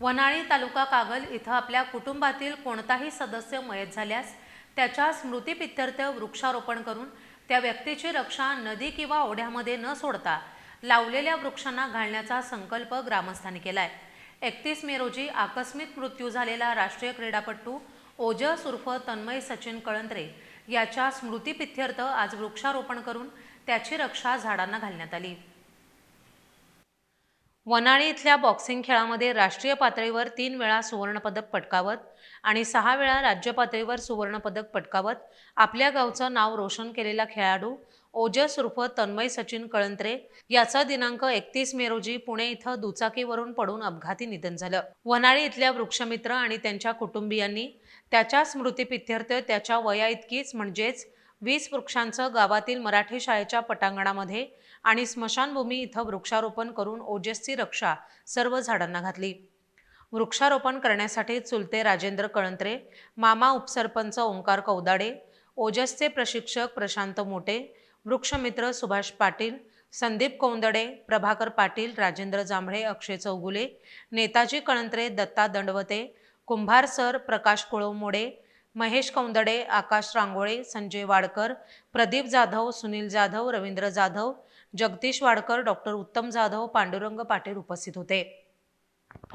वनाळी तालुका कागल इथं आपल्या कुटुंबातील कोणताही सदस्य मयत झाल्यास त्याच्या स्मृतीपित्यर्थ वृक्षारोपण करून त्या व्यक्तीची रक्षा नदी किंवा ओढ्यामध्ये न सोडता लावलेल्या वृक्षांना घालण्याचा संकल्प ग्रामस्थांनी केलाय. एकतीस मे रोजी आकस्मिक मृत्यू झालेला राष्ट्रीय क्रीडापटू ओजस उर्फ तन्मय सचिन कळंत्रे याच्या स्मृतीपित्यर्थ आज वृक्षारोपण करून त्याची रक्षा झाडांना घालण्यात आली. वनाळी इथल्या बॉक्सिंग खेळामध्ये राष्ट्रीय पातळीवर तीन वेळा सुवर्णपदक पटकावत आणि सहा वेळा राज्य पातळीवर सुवर्णपदक पटकावत आपल्या गावचं नाव रोशन केलेला खेळाडू ओजस उर्फ तन्मय सचिन कळंत्रे याचं दिनांक एकतीस मे रोजी पुणे इथं दुचाकीवरून पडून अपघाती निधन झालं. वनाळी इथल्या वृक्षमित्र आणि त्यांच्या कुटुंबियांनी त्याच्या स्मृतीपित्यर्थ त्याच्या वया इतकीच म्हणजेच वीस वृक्षांचं गावातील मराठी शाळेच्या पटांगणामध्ये आणि स्मशानभूमी इथं वृक्षारोपण करून ओजेसची रक्षा सर्व झाडांना घातली. वृक्षारोपण करण्यासाठी चुलते राजेंद्र कळंत्रे मामा उपसरपंच ओंकार कौदाडे ओजसचे प्रशिक्षक प्रशांत मोटे वृक्षमित्र सुभाष पाटील संदीप कौंदडे प्रभाकर पाटील राजेंद्र जांभळे अक्षय चौगुले नेताजी कळंत्रे दत्ता दंडवते कुंभार सर प्रकाश कुळमोडे महेश कौंदडे आकाश रांगोळे संजय वाडकर प्रदीप जाधव सुनील जाधव रवींद्र जाधव जगदीश वाडकर डॉक्टर उत्तम जाधव पांडुरंग पाटील उपस्थित होते.